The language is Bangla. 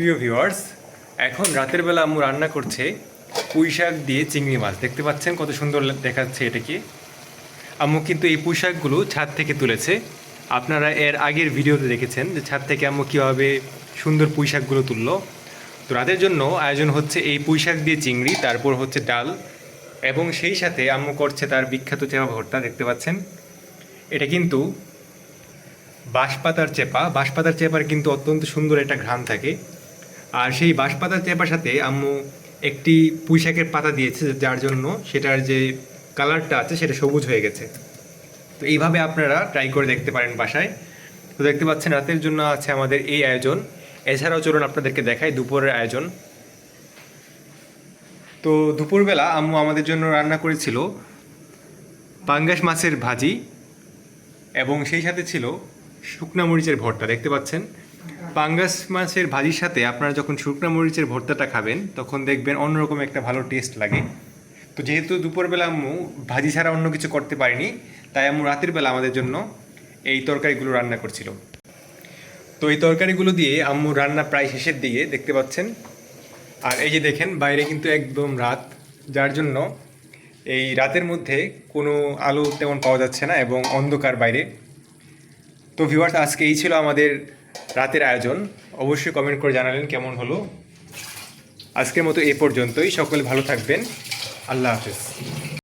প্রিয় ভিউয়ার্স, এখন রাতের বেলা আম্মু রান্না করছে পুঁই শাক দিয়ে চিংড়ি মাছ। দেখতে পাচ্ছেন কত সুন্দর দেখাচ্ছে এটাকে আম্মু কিন্তু এই পুঁই শাকগুলো ছাদ থেকে তুলেছে। আপনারা এর আগের ভিডিওতে দেখেছেন যে ছাদ থেকে আম্মু কীভাবে সুন্দর পুঁই শাকগুলো তুললো। তো রাতের জন্য আয়োজন হচ্ছে এই পুঁই শাক দিয়ে চিংড়ি, তারপর হচ্ছে ডাল এবং সেই সাথে আম্মু করছে তার বিখ্যাত চেপা ভর্তা, দেখতে পাচ্ছেন? এটা কিন্তু বাঁশপাতার চেপা। বাঁশপাতার চেপার কিন্তু অত্যন্ত সুন্দর একটা ঘ্রাণ থাকে। আর সেই বাঁশপাতার চেপার সাথে আম্মু একটি পুঁইশাকের পাতা দিয়েছে যার জন্য সেটার যে কালারটা আছে সেটা সবুজ হয়ে গেছে। তো এইভাবে আপনারা ট্রাই করে দেখতে পারেন বাসায়। তো দেখতে পাচ্ছেন, রাতের জন্য আছে আমাদের এই আয়োজন। এছাড়াও চলুন আপনাদেরকে দেখাই দুপুরের আয়োজন। তো দুপুরবেলা আম্মু আমাদের জন্য রান্না করেছিল পাঙ্গাস মাছের ভাজি এবং সেই সাথে ছিল শুকনা মরিচের ভর্তা। দেখতে পাচ্ছেন পাঙ্গাস মাছের ভাজির সাথে আপনারা যখন শুকনা মরিচের ভর্তাটা খাবেন, তখন দেখবেন অন্যরকম একটা ভালো টেস্ট লাগে। তো যেহেতু দুপুরবেলা আম্মু ভাজি ছাড়া অন্য কিছু করতে পারিনি, তাই আম্মু রাতের বেলা আমাদের জন্য এই তরকারিগুলো রান্না করছিল। তো এই তরকারিগুলো দিয়ে আম্মু রান্না প্রায় শেষের দিকে দেখতে পাচ্ছেন। আর এই যে দেখেন, বাইরে কিন্তু একদম রাত, যার জন্য এই রাতের মধ্যে কোনো আলো তেমন পাওয়া যাচ্ছে না এবং অন্ধকার বাইরে। তো ভিউয়ার্স আজকে এই ছিল আমাদের রাতের আয়োজন। অবশ্যই কমেন্ট করে জানালেন কেমন হলো। আজকের মতো এ পর্যন্তই। সকলে ভালো থাকবেন। আল্লাহ হাফেজ।